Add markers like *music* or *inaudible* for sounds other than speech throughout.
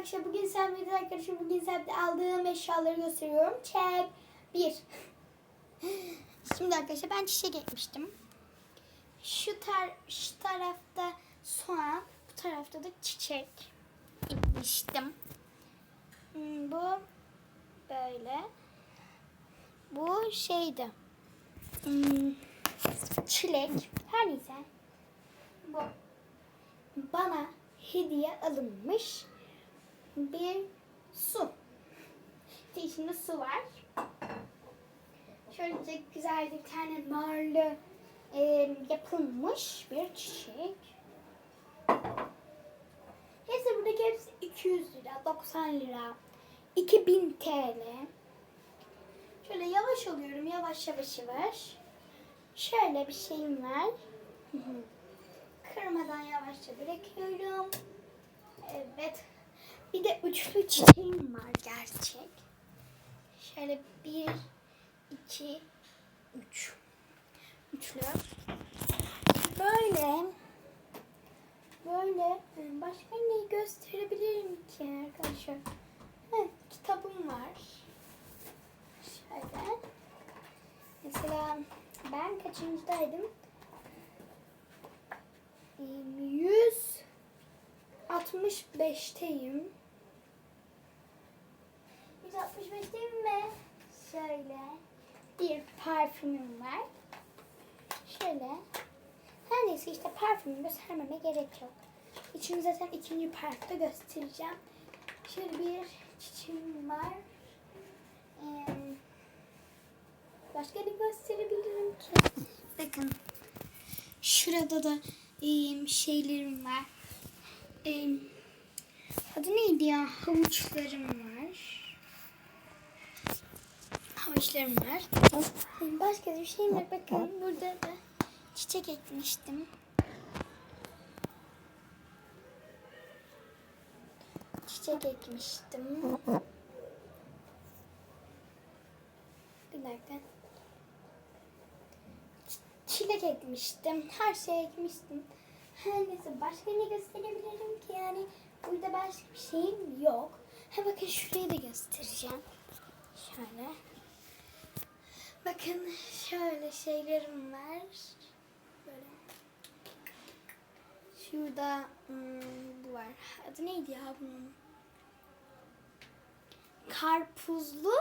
arkadaşlar bugün Selmi'de arkadaşlar bugün Selmi'de aldığım eşyaları gösteriyorum. Çek. Bir. *laughs* Şimdi arkadaşlar ben çiçek ekmiştim. Şu, tar şu tarafta soğan, bu tarafta da çiçek ekmiştim. Hmm, Bu böyle. Bu şeydi. Hmm, çilek. Her neyse. Bu bana hediye alınmış bir su. İşte su var. Şöyle güzel bir tane narlı e, yapılmış bir çiçek. Neyse buradaki hepsi 200 lira, 90 lira, 2000 TL. Şöyle yavaş alıyorum, yavaş yavaş yavaş. Şöyle bir şeyim var. Kırmadan yavaşça bırakıyorum. Evet. Bir de üçlü çiçeğim var gerçek. Şöyle bir, iki, üç. Üçlü. Böyle. Böyle. Başka neyi gösterebilirim ki arkadaşlar? Evet, kitabım var. Şöyle. Mesela ben kaçıncıdaydım? 165'teyim. 165'teyim şöyle bir parfümüm var. Şöyle. Her neyse işte parfümü göstermeme gerek yok. İçini zaten ikinci parkta göstereceğim. Şöyle bir çiçeğim var. Ee, başka ne gösterebilirim ki? Bakın. Şurada da şeylerim var. Em, adı neydi ya? Havuçlarım var. Havuçlarım var. Başka bir şeyim yok. Bakın burada da çiçek ekmiştim. Çiçek ekmiştim. Bir dakika. Çilek ekmiştim. Her şey ekmiştim. Her neyse başka ne gösterebilirim ki yani burada başka bir şeyim yok. Ha bakın şurayı da göstereceğim. Şöyle. Bakın şöyle şeylerim var. Böyle. Şurada hmm, bu var. Adı neydi ya bunun? Karpuzlu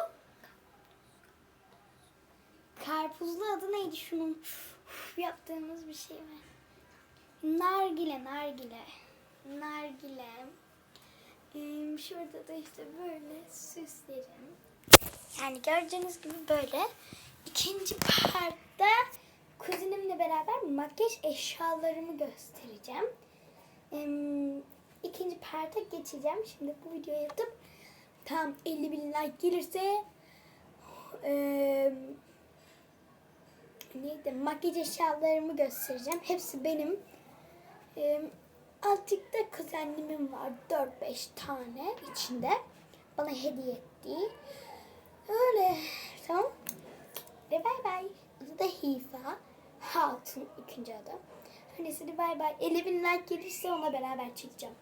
Karpuzlu adı neydi şunun? Uf, yaptığımız bir şey var. Nargile, nargile. Nargile. Ee, şurada da işte böyle süslerim. Yani gördüğünüz gibi böyle. İkinci partta kuzenimle beraber makyaj eşyalarımı göstereceğim. İkinci parta geçeceğim. Şimdi bu videoyu yatıp tam 50 bin like gelirse neydi? Makyaj eşyalarımı göstereceğim. Hepsi benim. Ee, azıcık da kuzenimin var. 4-5 tane içinde. Bana hediye ettiği. Öyle. Tamam. Ve bay bay. Adı da Hifa. Hatun ikinci adı. De bay bay. 50 bin like gelirse ona beraber çekeceğim.